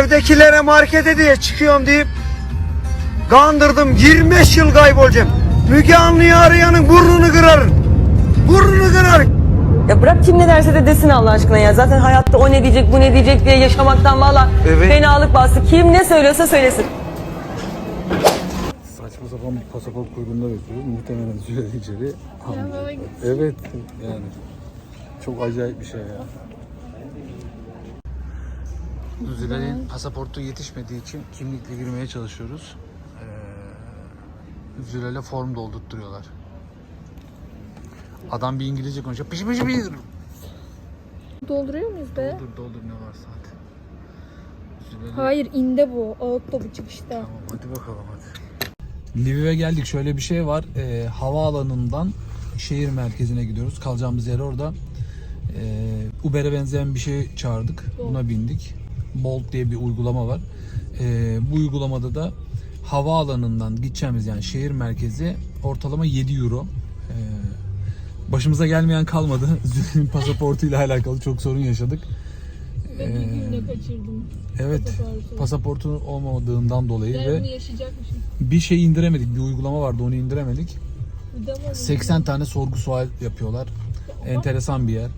Evdekilere markete diye çıkıyorum deyip kandırdım 25 yıl kaybolacağım. Müge Anlı'yı arayanın burnunu kırarım. Burnunu kırarım. Ya bırak kim ne derse de desin Allah aşkına ya. Zaten hayatta o ne diyecek bu ne diyecek diye yaşamaktan valla Evet. fenalık bastı. Kim ne söylüyorsa söylesin. Saçma sapan bir pasaport kuyruğunda bekliyoruz. Muhtemelen Zülal içeri. Evet yani. Çok acayip bir şey ya. Zülal'in pasaportu yetişmediği için kimlikle girmeye çalışıyoruz. Ee, Zülal'e form doldurtturuyorlar. Adam bir İngilizce konuşuyor. Pişi pişi pişi. Dolduruyor muyuz be? Doldur doldur ne varsa hadi. Zülal'i- Hayır inde bu. Ağıtta bu çıkışta. Tamam hadi bakalım hadi. Lviv'e geldik. Şöyle bir şey var. Ee, havaalanından şehir merkezine gidiyoruz. Kalacağımız yer orada. Ee, Uber'e benzeyen bir şey çağırdık. Buna bindik. Bolt diye bir uygulama var. Ee, bu uygulamada da havaalanından gideceğimiz yani şehir merkezi ortalama 7 euro. Ee, başımıza gelmeyen kalmadı. Zühre'nin pasaportuyla alakalı çok sorun yaşadık. Bir günde kaçırdım. Evet, Pasaportu. pasaportu olmadığından dolayı Ben ve bir şey indiremedik. Bir uygulama vardı onu indiremedik. Bir de ama 80 tane sorgu sual yapıyorlar. Enteresan bir yer.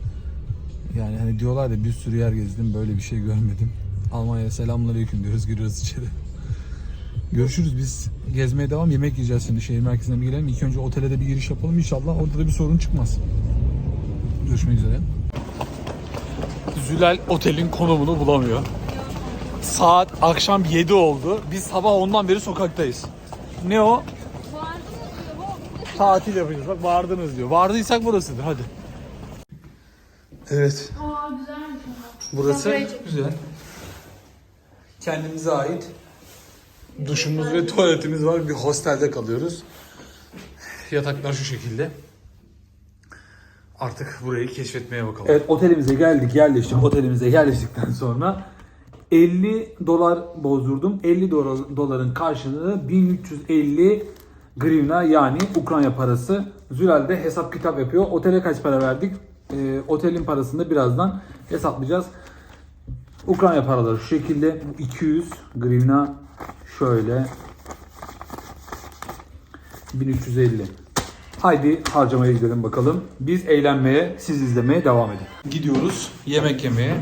Yani hani diyorlar da bir sürü yer gezdim böyle bir şey görmedim. Almanya'ya selamünaleyküm diyoruz giriyoruz içeri. Görüşürüz biz gezmeye devam yemek yiyeceğiz şimdi şehir merkezine bir gelelim. İlk önce otele de bir giriş yapalım inşallah orada da bir sorun çıkmaz. Görüşmek üzere. Zülal otelin konumunu bulamıyor. Saat akşam 7 oldu. Biz sabah ondan beri sokaktayız. Ne o? Tatil yapacağız. Bak vardınız diyor. Vardıysak burasıdır hadi. Evet. Aa güzelmiş ama. Burası güzel. Kendimize ait duşumuz ve tuvaletimiz var. Bir hostelde kalıyoruz. Yataklar şu şekilde. Artık burayı keşfetmeye bakalım. Evet otelimize geldik yerleştik. Otelimize yerleştikten sonra 50 dolar bozdurdum. 50 dolar, doların karşılığı 1350 grivna yani Ukrayna parası. Zülal de hesap kitap yapıyor. Otele kaç para verdik? Ee, otelin parasını da birazdan hesaplayacağız. Ukrayna paraları şu şekilde. Bu 200 grivna şöyle 1350. Haydi harcamaya gidelim bakalım. Biz eğlenmeye, siz izlemeye devam edin. Gidiyoruz yemek yemeye.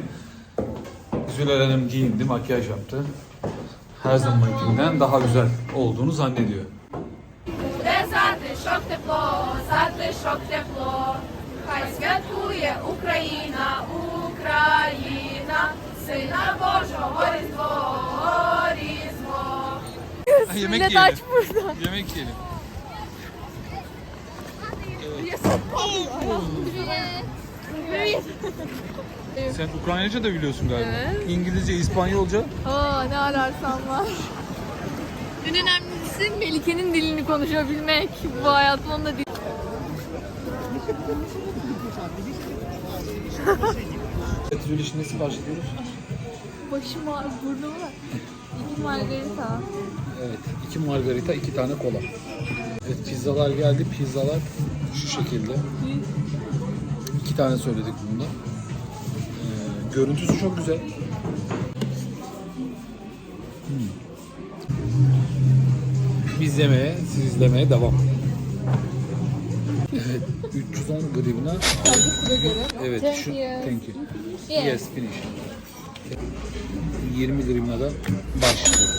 Zülal Hanım giyindi, makyaj yaptı. Her zamankinden daha güzel olduğunu zannediyor. Де затишок тепло, затишок тепло, хай святкує Україна, Україна, Сина Божого Різдво, Різдво. yemek Millet yiyelim. aç burada. Yemek yiyelim. Sen Ukraynaca da biliyorsun galiba. Evet. İngilizce, İspanyolca. Aa ne ararsan var. En önemlisi Melike'nin dilini konuşabilmek. Bu hayatın onunla dil. Zül işine sipariş ediyoruz. Başım ağrı, burnum var. İki margarita. Evet, iki margarita, iki tane kola. Evet, pizzalar geldi. Pizzalar şu şekilde. İki tane söyledik bunda. Ee, görüntüsü çok güzel. Hmm. Biz yemeye, siz izlemeye devam. Evet, 310 grivna. Evet, şu, thank you. Yes, finish. 20 grivnadan başlıyor.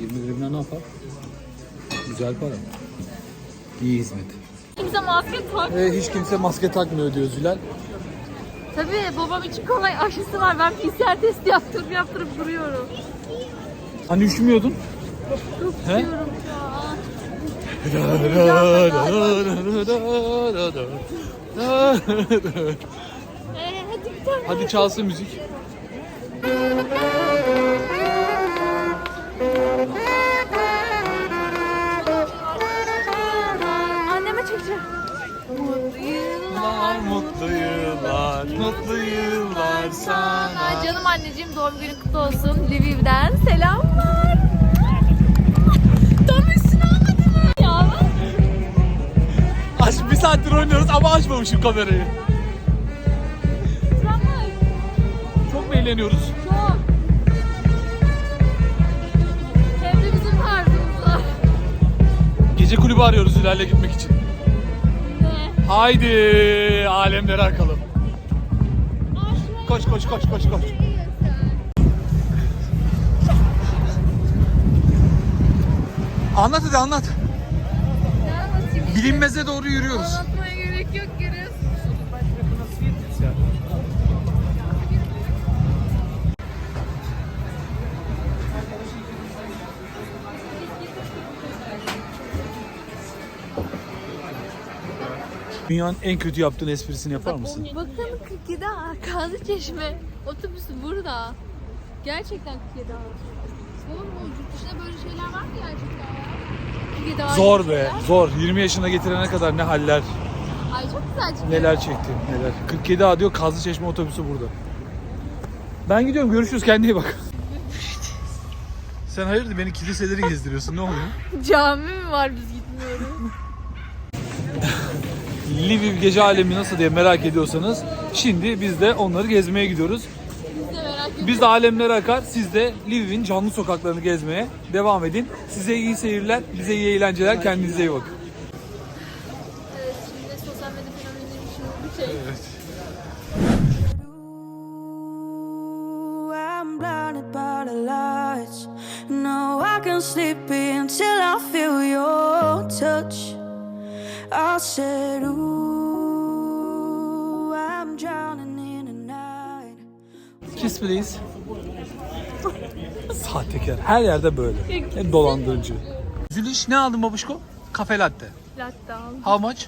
20 grivna ne yapar? Güzel para. İyi hizmet. Kimse maske tak. Ee, hiç kimse maske takmıyor diyor Zülal. Tabii babam için kolay aşısı var. Ben PCR testi yaptırıp yaptırıp duruyorum. Hani üşümüyordun? Çok He? an. Ee, hadi çalsın müzik. Anneme çekeceğim. Mutlu yıllar. Mutlu yıllar, mutlu yıllar Sana. Canım anneciğim doğum günün kutlu olsun. Lviv'den selamlar. Tam üstüne almadın mı? Ya. Aç bir saattir oynuyoruz ama açmamışım kamerayı. Eğleniyoruz. Çok. Hem de bizim tarzımızda. Gece kulübü arıyoruz Hilal'le gitmek için. Ne? Haydi alemlere akalım. Koş koş koş koş koş. Anlat hadi anlat. Bilinmeze doğru yürüyoruz. Dünyanın en kötü yaptığın esprisini yapar mısın? Bakın 47 A. Kazı Çeşme otobüsü burada. Gerçekten 47 A. Zor mu? Yurt dışında böyle şeyler var mı gerçekten ya? 47 A Zor be, şeyler. zor. 20 yaşına getirene kadar ne haller, Ay çok güzel çıkıyor. neler çektim, neler. 47 A diyor, Kazlı Çeşme otobüsü burada. Ben gidiyorum, görüşürüz, kendine iyi bak. Sen hayırdır beni kiliseleri gezdiriyorsun, ne oluyor? Cami mi var biz Lviv gece alemi nasıl diye merak ediyorsanız şimdi biz de onları gezmeye gidiyoruz. Biz de alemlere akar, siz de Lviv'in canlı sokaklarını gezmeye devam edin. Size iyi seyirler, bize iyi eğlenceler, kendinize iyi bakın. Evet, şimdi sosyal medya fenomenleri için bir şey. Lights. No, I can sleep until I feel your touch. I said, Ooh, I'm drowning in the night. Kiss please. Sahtekar. Her yerde böyle. Hep dolandırıcı. Zülüş ne aldın babuşko? Kafe latte. Latte al. How much?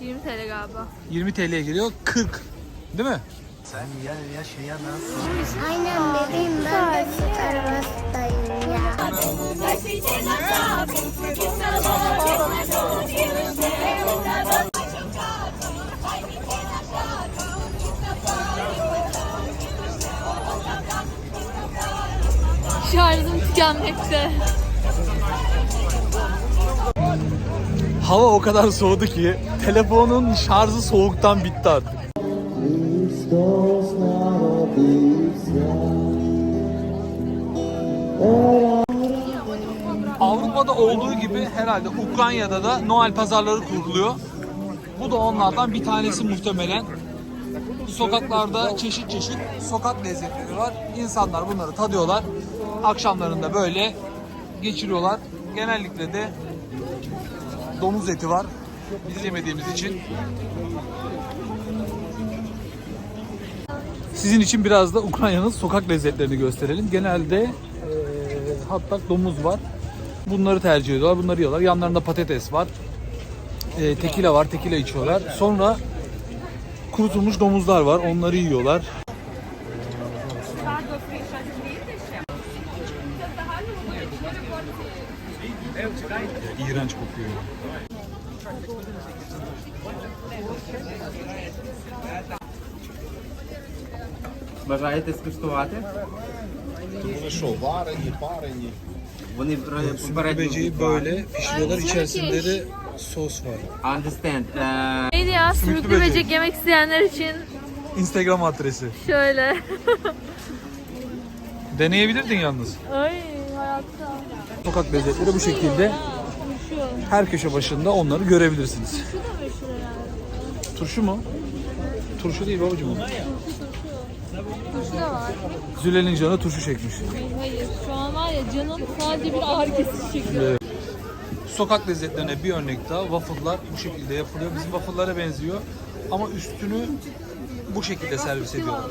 20 TL galiba. 20 TL'ye geliyor. 40. Değil mi? Aynen bebeğim ben de Starbucks'tayım ya. Şarjım tükenmekte. Hava o kadar soğudu ki telefonun şarjı soğuktan bitti artık. Avrupa'da olduğu gibi herhalde Ukrayna'da da Noel pazarları kuruluyor. Bu da onlardan bir tanesi muhtemelen. Sokaklarda çeşit çeşit sokak lezzetleri var. İnsanlar bunları tadıyorlar. Akşamlarında böyle geçiriyorlar. Genellikle de domuz eti var. Biz yemediğimiz için. Sizin için biraz da Ukrayna'nın sokak lezzetlerini gösterelim. Genelde eee hatta domuz var. Bunları tercih ediyorlar. Bunları yiyorlar. Yanlarında patates var. Eee tekila var. Tekila içiyorlar. Sonra kurutulmuş domuzlar var. Onları yiyorlar. İğrenç kokuyor. Бажаєте скуштувати? Вони що, варені, парені? Вони вроде попередньо Böceği böyle pişiriyorlar. İçerisinde de sos var. Understand. Е, Neydi ya? Sümüklü Sümüklü böcek. böcek yemek isteyenler için Instagram adresi. şöyle. Deneyebilirdin yalnız. Ay hayatta. Sokak lezzetleri bu şekilde. Turşu. Her köşe başında onları görebilirsiniz. Turşu da meşhur herhalde. Turşu mu? Turşu değil babacığım o. Turşu da var. Zülen'in canı turşu çekmiş. Hayır şu an var ya canım sadece bir ağrı kesici çekiyor. Sokak lezzetlerine bir örnek daha. Waffle'lar bu şekilde yapılıyor. Bizim waffle'lara benziyor. Ama üstünü bu şekilde servis ediyorlar.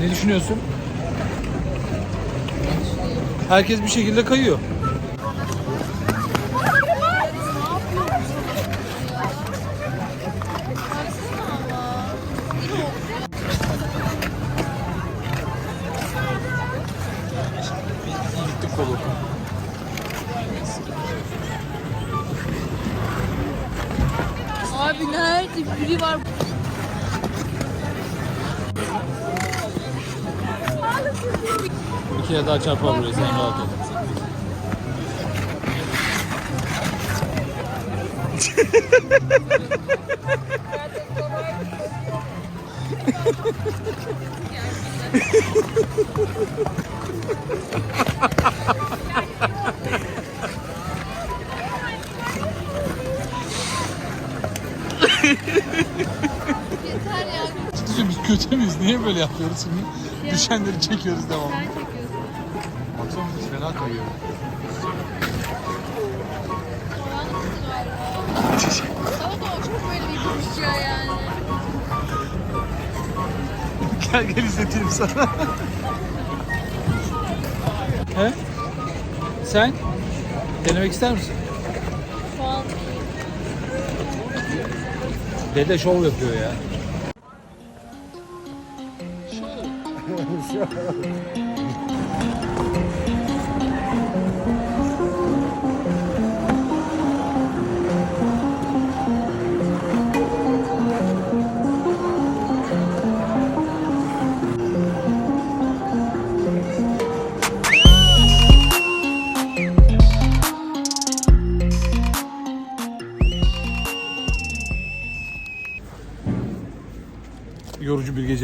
Ne düşünüyorsun? Herkes bir şekilde kayıyor. Daha çarpar buraya sen rahat ol. Yeter ya. Biz kötü müyüz? Niye böyle yapıyoruz şimdi? Düşenleri çekiyoruz devamlı. Gel gel izleteyim sana. He? Sen? Denemek ister misin? Şu an Dede şov yapıyor ya. Yorucu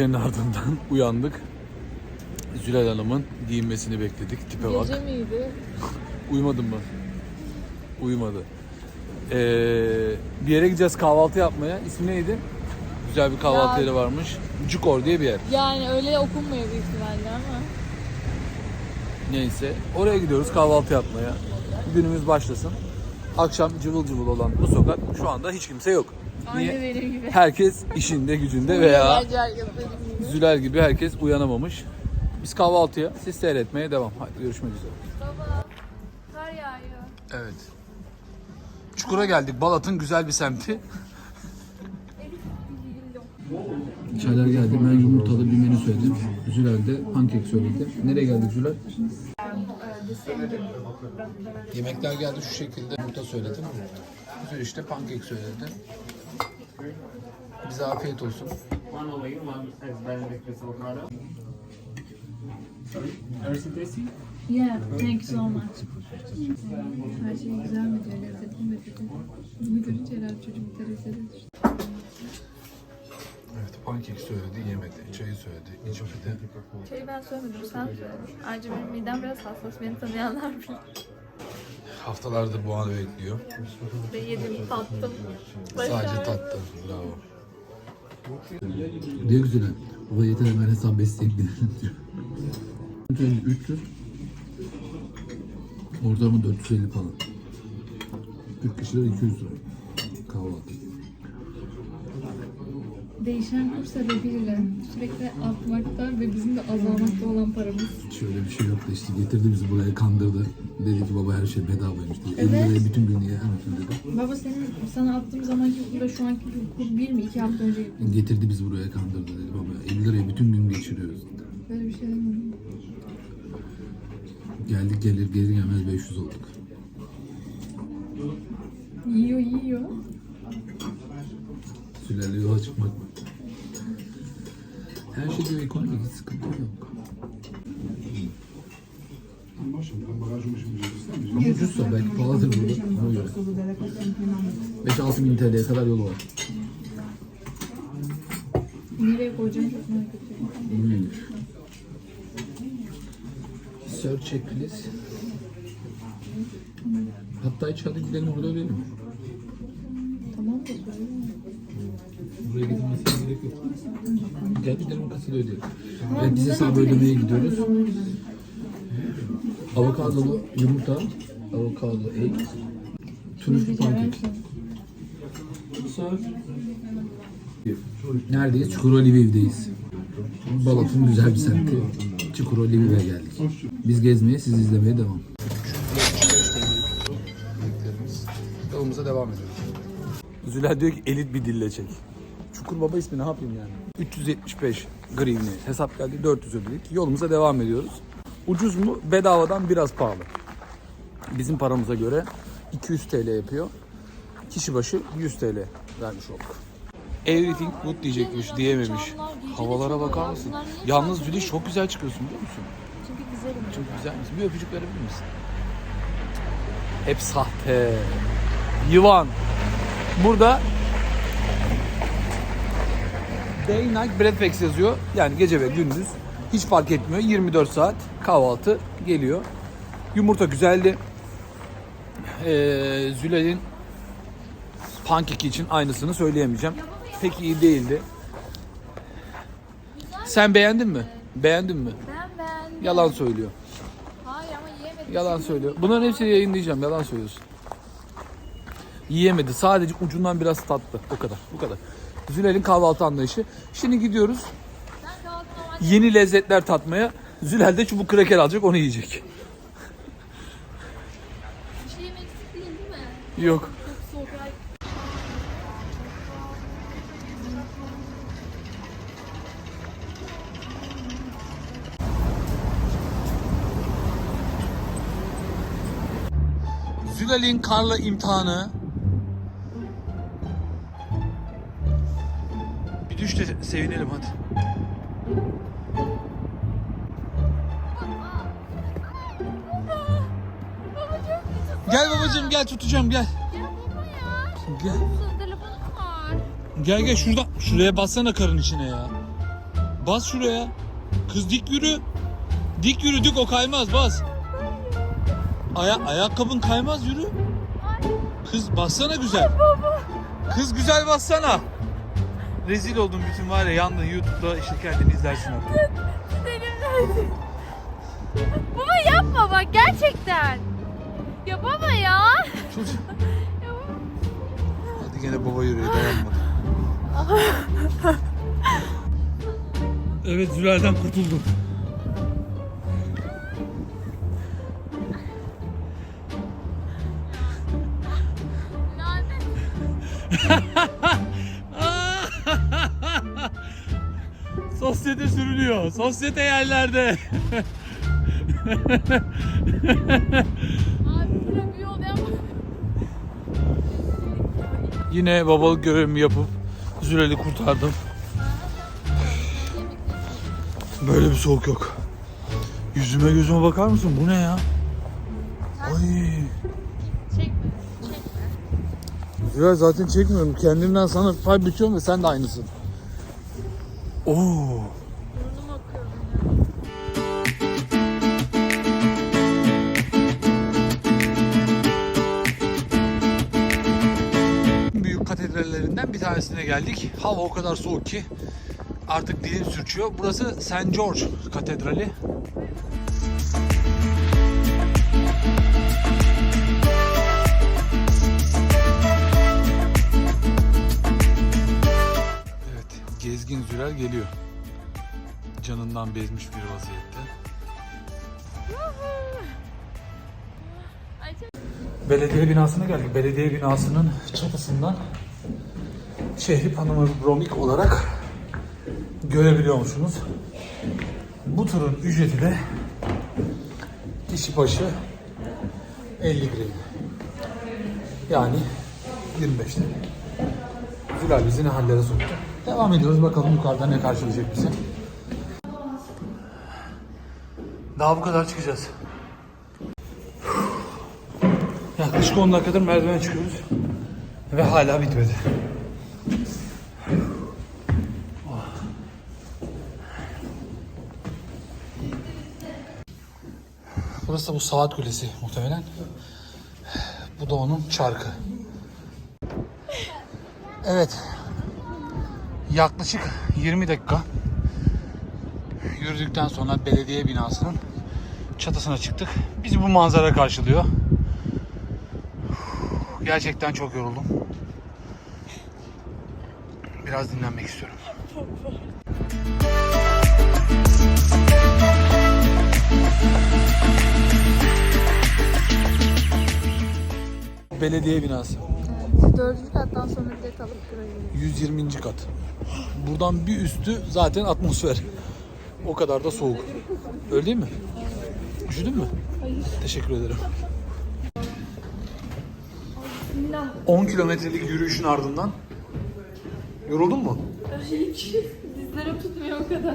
gecenin ardından uyandık. Zülal Hanım'ın giyinmesini bekledik. Tipe bak. gece miydi? Uyumadın mı? Uyumadı. Ee, bir yere gideceğiz kahvaltı yapmaya. İsmi neydi? Güzel bir kahvaltı Ya- yeri varmış. Cukor diye bir yer. Yani öyle okunmuyor büyük ihtimalle ama. Neyse. Oraya gidiyoruz kahvaltı yapmaya. Günümüz başlasın. Akşam cıvıl cıvıl olan bu sokak şu anda hiç kimse yok. Aynı benim gibi. Herkes işinde gücünde veya. Züler gibi herkes uyanamamış. Biz kahvaltıya, siz seyretmeye devam. Hadi görüşmek üzere. Baba, kar yağıyor. Evet. Çukur'a geldik. Balat'ın güzel bir semti. Çaylar geldi. Ben yumurtalı bir menü söyledim. Zülal de pankek söyledi. Nereye geldik Zülal? Yemekler geldi şu şekilde. Yumurta söyledim. Zül işte pankek söyledi. Bize afiyet olsun. Yeah, thank you so much. Her şey güzel mi diyor, lezzetli mi diyor. Bunu görünce herhalde çocuk derecede düştü. Evet pankek söyledi, yemedi. Çayı söyledi, içmedi. Çayı ben söylemedim, sen söyledin. Ayrıca benim midem biraz hassas, beni tanıyanlar bilir. Haftalardır bu anı bekliyor. Ve yedim, tattım. Sadece tattı. Bravo. Diyor güzel. Baba yeter hemen hesap besleyip gidelim diyor. Önce 300. Ortalama 450 falan. 40 kişiler 200 lira. Kahvaltı. Değişen kur sebebiyle sürekli artmakta ve bizim de azalmakta olan paramız. Şöyle bir şey yoktu işte getirdi bizi buraya kandırdı. Dedi ki baba her şey bedavaymış dedi. 50 Evet. liraya bütün gün yer misin dedi. Baba senin sana attığım zamanki kurla şu anki kur bir mi? iki hafta önce Getirdi bizi buraya kandırdı dedi baba 50 liraya bütün gün geçiriyoruz dedi. böyle bir şey demedim. Geldik gelir gelir gelmez 500 olduk. Yiyor yiyor. Sülale yola çıkmak. Her şey diyor ekonomik hiç sıkıntı yok. Ucuzsa belki pahalıdır burada. Ona göre. 5-6 bin TL'ye kadar yolu var. Nereye koyacağım çok merak ediyorum. Neymiş? Search checklist. Hatta hadi gidelim orada ödeyelim. Tamam da söyle. Buraya gidilmesine gerek yok. Gel gidelim kasada ödeyelim. Evet biz hesabı ödemeye gidiyoruz. Avokadolu yumurta, avokado egg, trüflü pankek. Neredeyiz? Çukurova Lviv'deyiz. Balat'ın güzel bir semti. Çukurova Lviv'e geldik. Biz gezmeye, siz izlemeye devam. Yolumuza devam ediyoruz. Zülal diyor ki elit bir dille çek. Çukur Baba ismi ne yapayım yani? 375 grivni hesap geldi 400 ödedik. Yolumuza devam ediyoruz. Ucuz mu? Bedavadan biraz pahalı. Bizim paramıza göre 200 TL yapıyor. Kişi başı 100 TL vermiş olduk. Everything good diyecekmiş diyememiş. Havalara bakar mısın? Yalnız Züliş çok güzel çıkıyorsun biliyor musun? Çünkü güzelim. Çok güzel misin? Bir öpücük verebilir misin? Hep sahte. Yıvan. Burada Day Night Breakfast yazıyor. Yani gece ve gündüz. Hiç fark etmiyor. 24 saat kahvaltı geliyor. Yumurta güzeldi. Ee, Zülal'in pankeki için aynısını söyleyemeyeceğim. Pek iyi değildi. Sen beğendin mi? Beğendin mi? Ben beğendim. Yalan söylüyor. Hayır ama yiyemedim. Yalan söylüyor. Bunların hepsini yayınlayacağım. Yalan söylüyorsun. Yiyemedi. Sadece ucundan biraz tattı. O kadar. Bu kadar. Zülal'in kahvaltı anlayışı. Şimdi gidiyoruz yeni lezzetler tatmaya. Zülal de çubuk kraker alacak onu yiyecek. bir şey yemek eksik değil değil mi? Yok. Zülal'in karla imtihanı. De sevinelim hadi. Gel babacığım gel tutacağım gel. Ya baba ya. Gel. Sus telefonum var. Gel gel şurada. Şuraya bassana karın içine ya. Bas şuraya. Kız dik yürü. Dik yürü dik o kaymaz bas. Aya ayakkabın kaymaz yürü. Kız bassana güzel. Kız güzel bassana. Rezil oldum bütün var ya yandın YouTube'da işte kendini izlersin artık. Baba yapma bak gerçekten. Ya baba ya. Çocuk. Hadi gene baba yürüyor dayanmadı. evet Zülal'den kurtuldum. Sosyete yerlerde. Yine babalık görevimi yapıp Zülal'i kurtardım. Böyle bir soğuk yok. Yüzüme gözüme bakar mısın? Bu ne ya? Ay. Çekme. Çekme. Zülal zaten çekmiyorum. Kendimden sana pay biçiyorum ve sen de aynısın. Oo. Katedrallerinden bir tanesine geldik. Hava o kadar soğuk ki artık dilim sürçüyor. Burası St. George Katedrali. Evet, gezgin Zürel geliyor. Canından bezmiş bir vaziyette. Belediye binasına geldik. Belediye binasının çatısından şehri panoramik olarak görebiliyor musunuz? Bu turun ücreti de kişi başı 50 gril. Yani 25 TL. Zülal bizi ne hallere soktu. Devam ediyoruz bakalım yukarıda ne karşılayacak bizi. Daha bu kadar çıkacağız. Yaklaşık 10 dakikadır merdiven çıkıyoruz. Ve hala bitmedi. Burası da bu saat kulesi muhtemelen. Bu da onun çarkı. Evet. Yaklaşık 20 dakika yürüdükten sonra belediye binasının çatısına çıktık. Bizi bu manzara karşılıyor. Gerçekten çok yoruldum. Biraz dinlenmek istiyorum. Belediye binası. Dördüncü kattan sonra bilet alıp buraya 120. kat. Buradan bir üstü zaten atmosfer. O kadar da soğuk. Öyle değil mi? Üşüdün mü? Hayır. Teşekkür ederim. 10 kilometrelik yürüyüşün ardından yoruldun mu? Dizlerim tutmuyor o kadar.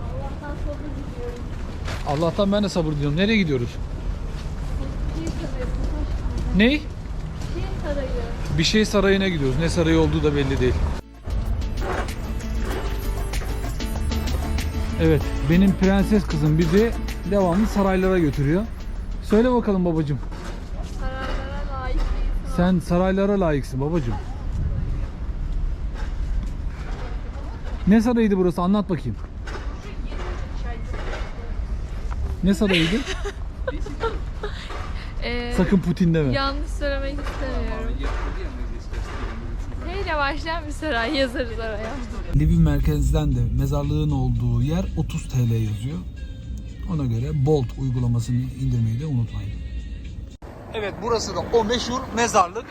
Allah'tan sabır diliyorum. Allah'tan ben de sabır diliyorum. Nereye gidiyoruz? Ne? Bir şey sarayı. Bir şey sarayına gidiyoruz. Ne sarayı olduğu da belli değil. Evet, benim prenses kızım bizi devamlı saraylara götürüyor. Söyle bakalım babacım. Saraylara layık. Sen saraylara layıksın babacım. Ne sarayıydı burası? Anlat bakayım. Ne sarayıydı? Sakın Putin deme. Yanlış söylemek istemiyorum. İle başlayan bir saray yazarız araya. Lviv merkezden de mezarlığın olduğu yer 30 TL yazıyor. Ona göre Bolt uygulamasını indirmeyi de unutmayın. Evet burası da o meşhur mezarlık.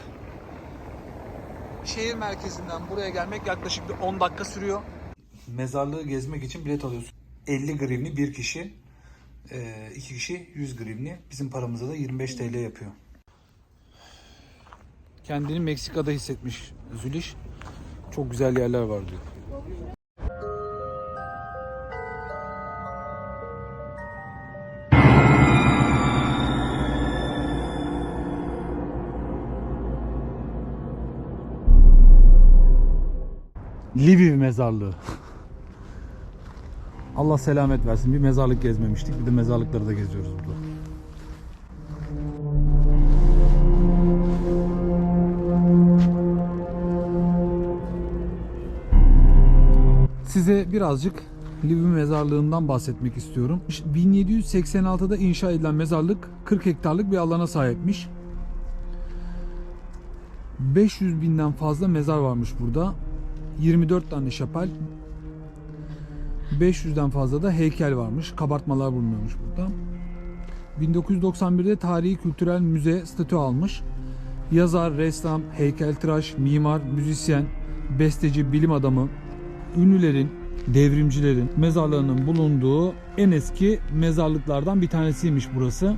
Şehir merkezinden buraya gelmek yaklaşık bir 10 dakika sürüyor. Mezarlığı gezmek için bilet alıyorsun. 50 grivni bir kişi. Ee, iki kişi 100 grivni. Bizim paramıza da 25 TL yapıyor. Kendini Meksika'da hissetmiş Züliş. Çok güzel yerler var diyor. Lviv mezarlığı. Allah selamet versin. Bir mezarlık gezmemiştik. Bir de mezarlıkları da geziyoruz burada. Size birazcık Lviv mezarlığından bahsetmek istiyorum. 1786'da inşa edilen mezarlık 40 hektarlık bir alana sahipmiş. 500 binden fazla mezar varmış burada. 24 tane şapel, 500'den fazla da heykel varmış. Kabartmalar bulunuyormuş burada. 1991'de tarihi kültürel müze statü almış. Yazar, ressam, heykeltıraş, mimar, müzisyen, besteci, bilim adamı, ünlülerin, devrimcilerin mezarlarının bulunduğu en eski mezarlıklardan bir tanesiymiş burası.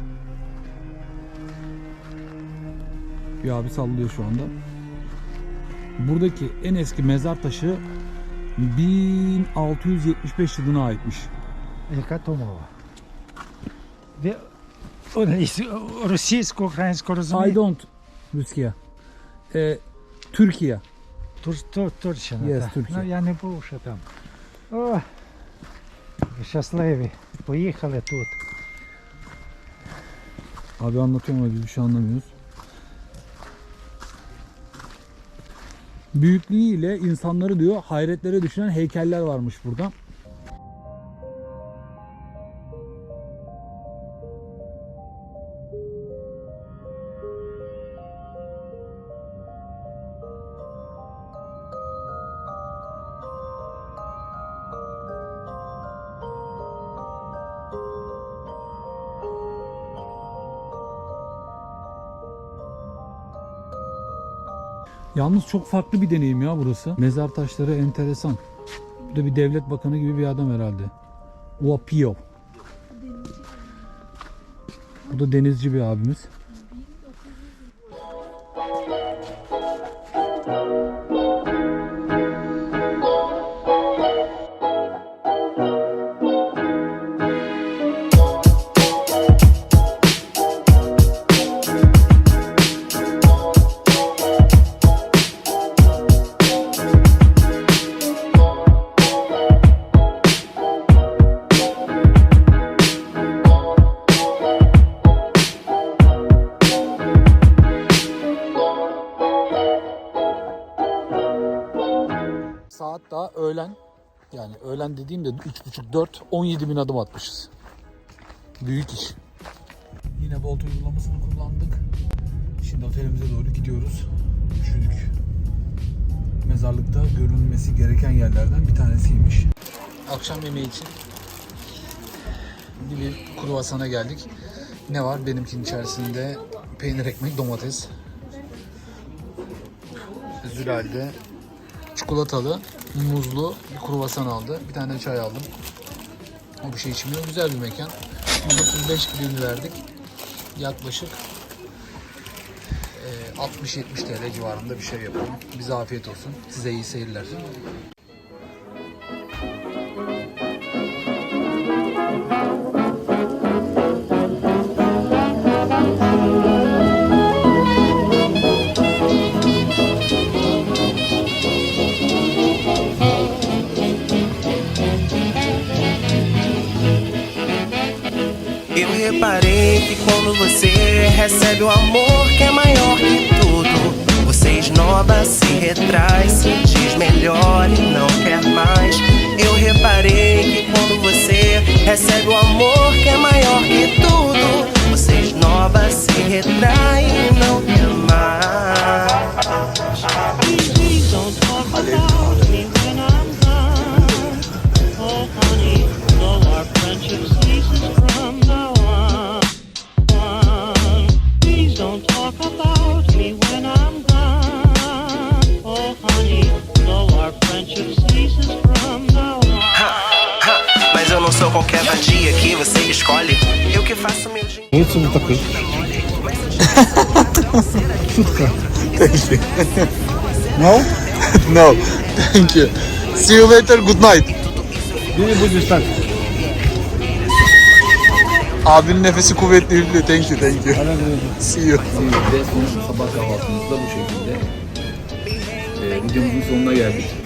Bir abi sallıyor şu anda. Buradaki en eski mezar taşı 1675 yılına aitmiş. Яка то мова? Ви о, із- російсько-українсько I розумієте? don't Rusya. Е, Türkiye. Тур, тур, Турщина. Yes, так. Турція. Ну я не був ще там. О, щасливі. Поїхали тут. Abi anlatıyor ama biz bir şey anlamıyoruz. Büyüklüğüyle insanları diyor hayretlere düşüren heykeller varmış burada. Yalnız çok farklı bir deneyim ya burası. Mezar taşları enteresan. Bu da bir devlet bakanı gibi bir adam herhalde. Uapio. Bu da denizci bir abimiz. Dediğimde 3.30-4 17 bin adım atmışız. Büyük iş. Yine Bolt uygulamasını kullandık. Şimdi otelimize doğru gidiyoruz. Üşüdük. Mezarlıkta görülmesi gereken yerlerden bir tanesiymiş. Akşam yemeği için bir kruvasana geldik. Ne var? Benimkinin içerisinde peynir ekmek, domates. Zülal'de çikolatalı, muzlu bir kruvasan aldı. Bir tane de çay aldım. O bir şey içmiyor. Güzel bir mekan. 135 gramı verdik. Yaklaşık e, 60-70 TL civarında bir şey yapalım. Bize afiyet olsun. Size iyi seyirler. Reparei que quando você recebe o amor que é maior que tudo, você esnoba, se retrai, se diz melhor e não quer mais. Eu reparei que quando você recebe o amor que é maior que tudo, você esnoba, se retrai e não quer não sou qualquer vadia que você escolhe. Eu que faço meu dinheiro. No? no. Thank you. See you later. Good night. Abinin nefesi kuvvetli üflü. Thank you, thank you. See you. Ve son sabah kahvaltımız da bu şekilde. Ee, videomuzun sonuna geldik.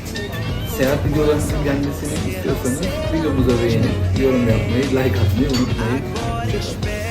Seyahat videolarımızın gelmesini istiyorsanız videomuza beğenip yorum yapmayı, like atmayı unutmayın. Hoşçakalın.